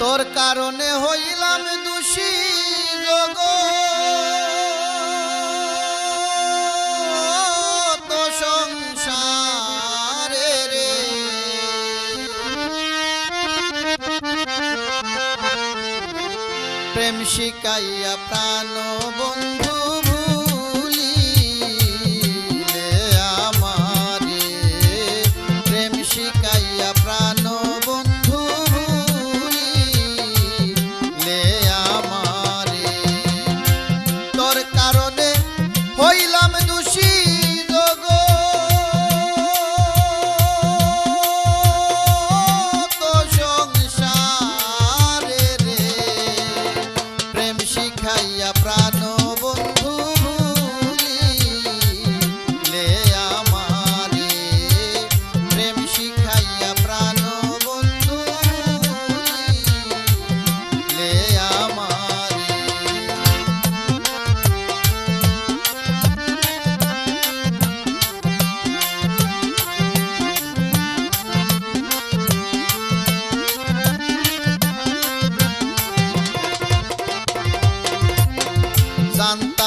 তোর কারণে হইলাম দোষী প্রেম শিকাইয়া প্রাণ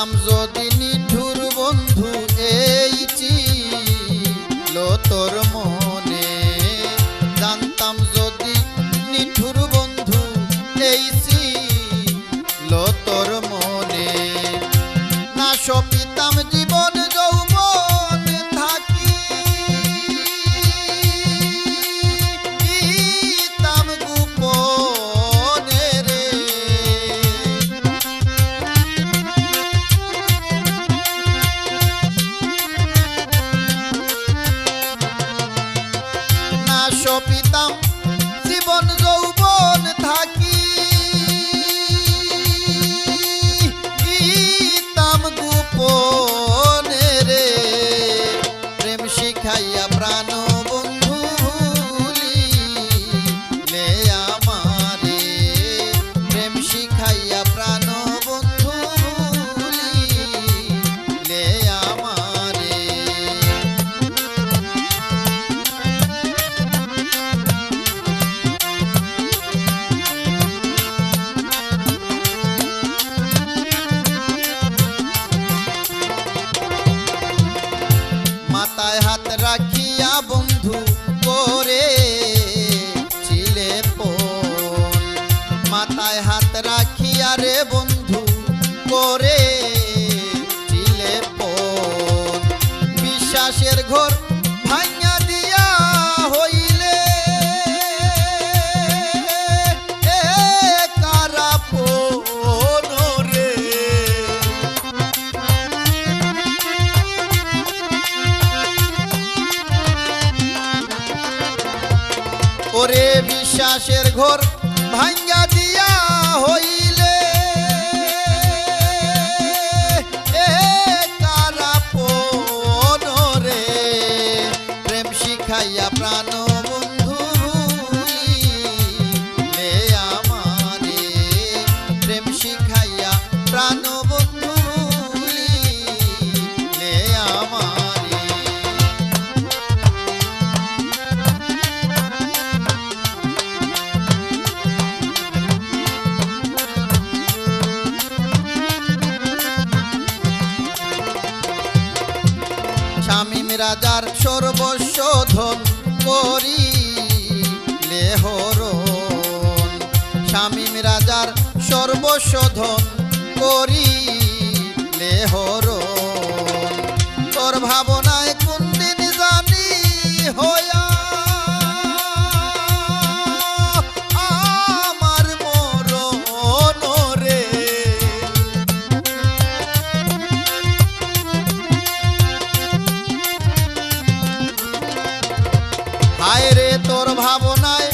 জানতাম যদি নিঠুর বন্ধু এই ছিল তোর মনে। জানতাম যদি নিঠুর বন্ধু এই ছিল তোর মনে। না সপিতাম জীবন বিশ্বাসের ঘর ভাঙা দিয়া হইলে। কারা রে? ওরে বিশ্বাসের ঘর ভাঙ্গা দিয়া হইলে। শিখাইয়া প্রাণ রাজার সর্বস্ব ধন করি লেহরণ স্বামী রাজার সর্বস্ব ধন করি। হায় রে তোর ভাবনায়